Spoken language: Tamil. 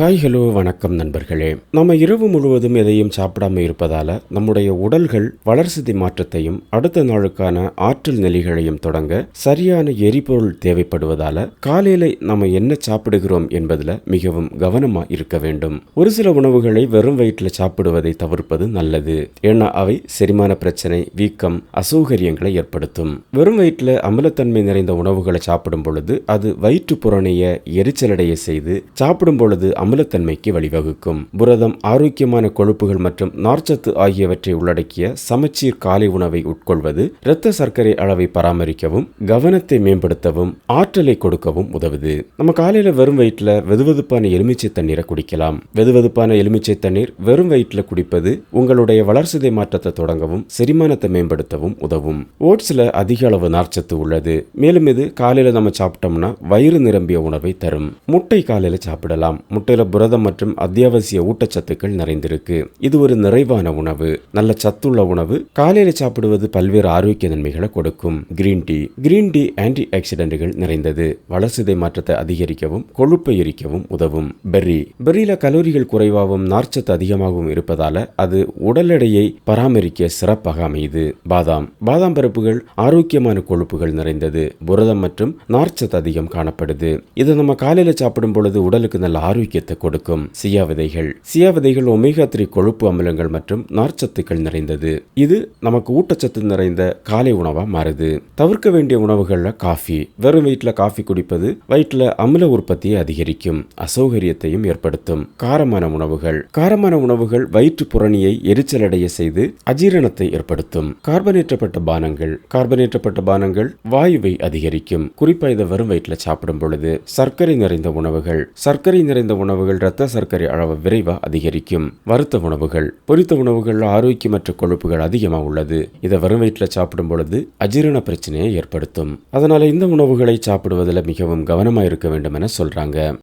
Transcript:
ஹாய் ஹலோ வணக்கம் நண்பர்களே. நம்ம இரவு முழுவதும் எதையும் சாப்பிடாம இருப்பதால நம்முடைய உடல்கள் வளர்சிதை மாற்றத்தையும் அடுத்த நாளுக்கான ஆற்றல் நிலைகளையும் தொடங்க சரியான எரிபொருள் தேவைப்படுவதால காலையில நம்ம என்ன சாப்பிடுகிறோம் என்பதில் மிகவும் கவனமா இருக்க வேண்டும். ஒரு சில உணவுகளை வெறும் வயிற்றில் சாப்பிடுவதை தவிர்ப்பது நல்லது. ஏன்னா அவை செரிமான பிரச்சனை வீக்கம் அசௌகரியங்களை ஏற்படுத்தும். வெறும் வயிற்றில் அமிலத்தன்மை நிறைந்த உணவுகளை சாப்பிடும் பொழுது அது வயிற்று புறணைய எரிச்சலடைய செய்து சாப்பிடும் பொழுது அமிலத்தன்மைக்கு வழிவகுக்கும். புரதம் ஆரோக்கியமான கொழுப்புகள் மற்றும் நார்ச்சத்து ஆகியவற்றை உள்ளடக்கிய சமச்சீர் காலை உணவை உட்கொள்வது இரத்த சர்க்கரை அளவை பராமரிக்கவும் கவனத்தை மேம்படுத்தவும் ஆற்றலை கொடுக்கவும் உதவுது. நம்ம காலையில வெறும் வயிற்றுல வெதுவெதுப்பான எலுமிச்சை தண்ணீரை குடிக்கலாம். வெதுவெதுப்பான எலுமிச்சை தண்ணீர் வெறும் வயிற்றுல குடிப்பது உங்களுடைய வளர்சிதை மாற்றத்தை தொடங்கவும் செரிமானத்தை மேம்படுத்தவும் உதவும். ஓட்ஸ்ல அதிக அளவு நார்ச்சத்து உள்ளது. மேலும் இது காலையில நம்ம சாப்பிட்டோம்னா வயிறு நிரம்பிய உணவை தரும். முட்டை காலையில சாப்பிடலாம். முட்டையில புரதம் மற்றும் அத்தியாவசிய ஊட்டச்சத்துக்கள் நிறைந்திருக்கு. இது ஒரு நிறைவான உணவு நல்ல சத்துள்ள உணவு. காலையில சாப்பிடுவது பல்வேறு ஆரோக்கிய நன்மைகளை கொடுக்கும். Green tea green tea anti ஆக்சிடென்ட்கள் நிறைந்தது. வளர்சிதை மாற்றத்தை அதிகரிக்கவும் கொழுப்பை எரிக்கவும் உதவும். பெர்ரி பெர்ரியில கலோரிகள் குறைவாகவும் நார்ச்சத்து அதிகமாகவும் இருப்பதால அது உடல் எடையை பராமரிக்க சிறப்பாக அமையுது. பாதாம் பாதாம் பருப்புகள் ஆரோக்கியமான கொழுப்புகள் நிறைந்தது. புரதம் மற்றும் நார்ச்சத்து அதிகம் காணப்படுது. இதை நம்ம காலையில சாப்பிடும் பொழுது உடலுக்கு நல்ல ஆரோக்கியத்தை கொடுக்கும் சியா விதைகள் சியா விதைகள் ஒமேகா த்ரீ கொழுப்பு அமிலங்கள் மற்றும் நார்ச்சத்துக்கள் நிறைந்தது. இது நமக்கு ஊட்டச்சத்து நிறைந்த காலை உணவா மாறுது. தவிர்க்க வேண்டிய உணவுகள்ல காஃபி வெறும் வயிற்றுல காஃபி குடிப்பது வயிற்றுல அமில உற்பத்தியை அதிகரிக்கும் அசௌகரியத்தையும் ஏற்படுத்தும். காரமான உணவுகள். காரமான உணவுகள் வயிற்று புறணியை எரிச்சலடைய செய்து அஜீரணத்தை ஏற்படுத்தும். கார்பனேற்றப்பட்ட பானங்கள். கார்பனேற்றப்பட்ட பானங்கள் வாயுவை அதிகரிக்கும். குறிப்பா இதை வெறும் வயிற்றுல சாப்பிடும் பொழுது சர்க்கரை நிறைந்த உணவுகள். சர்க்கரை நிறைந்த உணவு உணவுகள் இரத்த சர்க்கரை அளவு விரைவா அதிகரிக்கும். வறுத்த உணவுகள். பொரித்த உணவுகள் ஆரோக்கியமற்ற கொழுப்புகள் அதிகமாக உள்ளது. இதை வெறும் வயிற்றில் சாப்பிடும் பொழுது அஜீரண பிரச்சனையை ஏற்படுத்தும். அதனால இந்த உணவுகளை சாப்பிடுவதில் மிகவும் கவனமா இருக்க வேண்டும் என சொல்றாங்க.